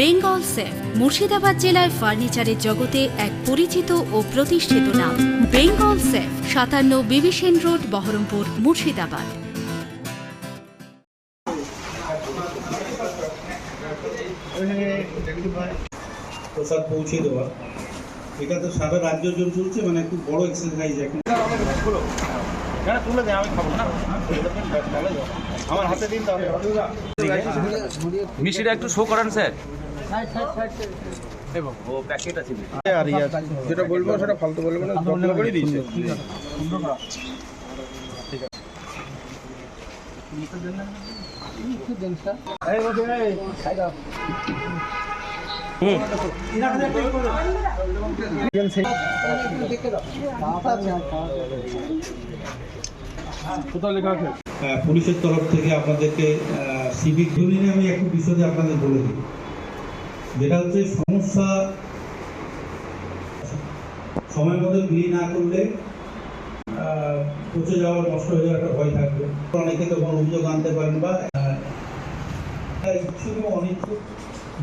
Bengal safe, Murshidabad জেলায় ফার্নিচারের জগতে এক পরিচিত ও প্রতিষ্ঠিত নাম। বেঙ্গল সেফ, সাতান্ন বিবিসেন রোড, বহরমপুর, মুর্শিদাবাদ। প্রসাদ পৌঁছে দেওয়া। এটা তো সারা রাজ্য জুড়ে চলছে মানে খুব বড় এক্সারসাইজ এখন। না তুলে দে আমি খাব না। আমার হাতে দিন মিষ্টিটা একটু শো করান স্যার। ও প্যাকেট আছে। আর ইয়ে যেটা বলব সেটা ফালতু বলব না যত্ন করে দিয়েছে। আহ, পুলিশের তরফ থেকে আপনাদেরকে সিভিক ধরে আমি একটু বিষয়ে আপনাদের বলে দিই। যেটা হচ্ছে, সমস্যা সময় মতো বিলি না করলে পচে যাওয়ার, নষ্ট হয়ে যাওয়ার একটা ভয় থাকবে। অনেকে তখন অভিযোগ আনতে পারেন বা ইচ্ছুক এবং অনিচ্ছুক,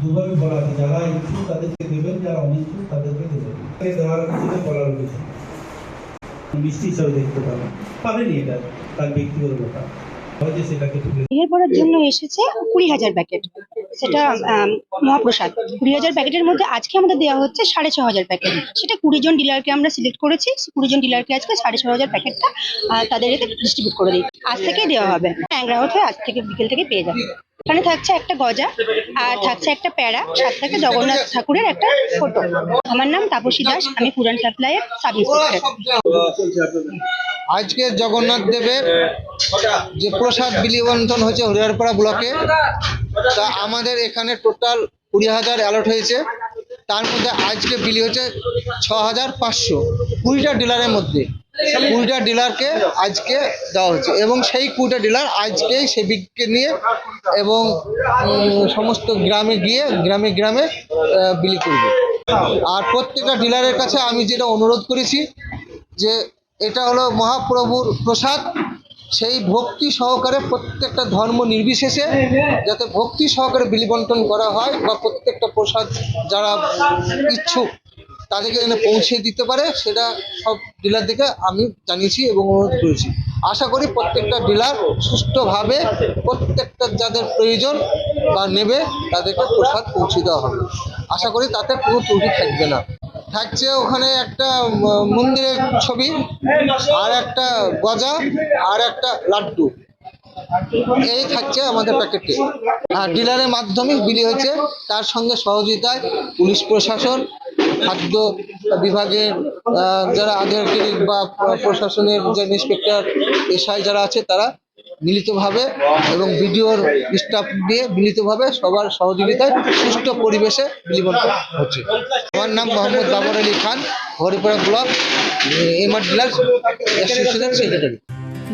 দুভাবে বলা আছে যারা ইচ্ছুক তাদেরকে দেবেন, যারা অনিচ্ছুক তাদেরকে দেবেন। দেওয়ার কিছু মিষ্টি হিসাবে দেখতে পাবেন। এটা, তার ব্যক্তিগত ব্যাপার। বিয়ের জন্য এসেছে কুড়ি হাজার প্যাকেট। সেটা মহাপ্রসাদ। কুড়ি হাজার প্যাকেটের মধ্যে আজকে আমাদের দেওয়া হচ্ছে সাড়ে ছ হাজার প্যাকেট। সেটা কুড়ি জন ডিলারকে আমরা সিলেক্ট করেছি। কুড়ি জন ডিলারকে আজকে সাড়ে ছ হাজার প্যাকেটটা তাদেরকে ডিস্ট্রিবিউট করে দিই। আজ থেকেই দেওয়া হবে। ট্যাংরা হচ্ছে আজ থেকে বিকেল থেকে পেয়ে যাবে। এখানে থাকছে একটা গজা আর থাকছে একটা প্যারা সাথে থাকে জগন্নাথ ঠাকুরের একটা ফটো আমার নাম তাপসী দাস, আমি পুরান সাপ্লাইয়ের সাব আজকে জগন্নাথ দেবের যে প্রসাদ বিলিবন্টন হয়েছে হরিহরপাড়া ব্লকে, তা আমাদের এখানে টোটাল কুড়ি হাজার অ্যালট হয়েছে। তার মধ্যে আজকে বিলি হচ্ছে ছ হাজার পাঁচশো। কুড়িটা ডিলারের মধ্যে। কুড়িটা ডিলারকে আজকে দেওয়া হচ্ছে এবং সেই কুড়িটা ডিলার আজকেই সেবিককে নিয়ে এবং সমস্ত গ্রামে গিয়ে গ্রামে গ্রামে বিলি করবে। আর প্রত্যেকটা ডিলারের কাছে আমি যেটা অনুরোধ করেছি যে এটা হলো মহাপ্রভুর প্রসাদ। সেই ভক্তি সহকারে প্রত্যেকটা ধর্ম নির্বিশেষে যাতে ভক্তি সহকারে বিলি বন্টন করা হয় বা প্রত্যেকটা প্রসাদ যারা ইচ্ছুক তাদেরকে যেন পৌঁছে দিতে পারে, সেটা সব ডিলার ডিলারদেরকে আমি জানিয়েছি এবং অনুরোধ করেছি। আশা করি প্রত্যেকটা ডিলার সুষ্ঠুভাবে প্রত্যেকটা যাদের প্রয়োজন বা নেবে, তাদেরকে প্রসাদ পৌঁছে দেওয়া হবে। আশা করি তাতে কোনো ত্রুটি থাকবে না। থাকছে ওখানে একটা মন্দিরের ছবি, আর একটা গজা, আর একটা লাড্ডু। এই থাকছে আমাদের প্যাকেটে। আর ডিলারের মাধ্যমে বিলি হয়েছে। তার সঙ্গে সহযোগিতায় পুলিশ প্রশাসন খাদ্য বিভাগের যারা আধিকারিক বা প্রশাসনের যে ইন্সপেক্টর, এসআই যারা আছে তারা মিলিতভাবে এবং বিডিওর স্টাফ দিয়ে মিলিতভাবে সবার সহযোগিতায় সুষ্ঠু পরিবেশে বিলিবন্টন হচ্ছে। আমার নাম Mohammad Babar Ali Khan, Haripura block MR dealer অ্যাসোসিয়েশনের সেক্রেটারি।